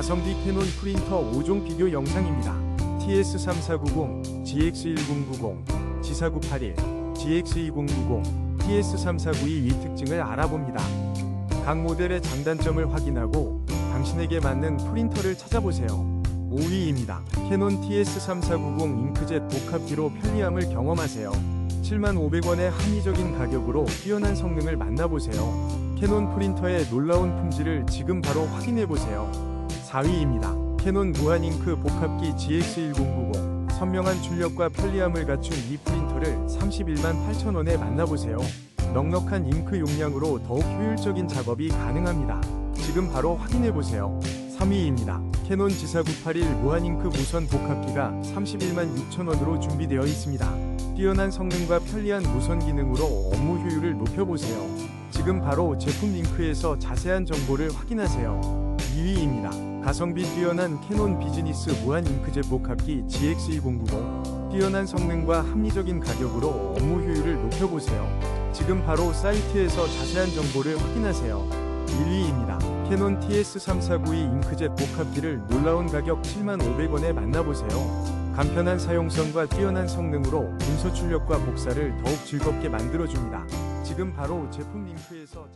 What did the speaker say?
가성비 캐논 프린터 5종 비교 영상입니다. TS3490, GX1090, G4981, GX2090, TS3492 위 특징을 알아봅니다. 각 모델의 장단점을 확인하고 당신에게 맞는 프린터를 찾아보세요. 5위입니다. 캐논 TS3490 잉크젯 복합기로 편리함을 경험하세요. 7,500원의 합리적인 가격으로 뛰어난 성능을 만나보세요. 캐논 프린터의 놀라운 품질을 지금 바로 확인해보세요. 4위입니다. 캐논 무한잉크 복합기 GX1090 선명한 출력과 편리함을 갖춘 이 프린터를 31만 8천원에 만나보세요. 넉넉한 잉크 용량으로 더욱 효율적인 작업이 가능합니다. 지금 바로 확인해보세요. 3위입니다. 캐논 G4981 무한잉크 무선 복합기가 31만 6천원으로 준비되어 있습니다. 뛰어난 성능과 편리한 무선 기능으로 업무 효율을 높여보세요. 지금 바로 제품 링크에서 자세한 정보를 확인하세요. 2위입니다. 가성비 뛰어난 캐논 비즈니스 무한 잉크젯 복합기 GX1090 뛰어난 성능과 합리적인 가격으로 업무 효율을 높여보세요. 지금 바로 사이트에서 자세한 정보를 확인하세요. 1위입니다. 캐논 TS3492 잉크젯 복합기를 놀라운 가격 7,500원에 만나보세요. 간편한 사용성과 뛰어난 성능으로 문서 출력과 복사를 더욱 즐겁게 만들어줍니다. 지금 바로 제품 링크에서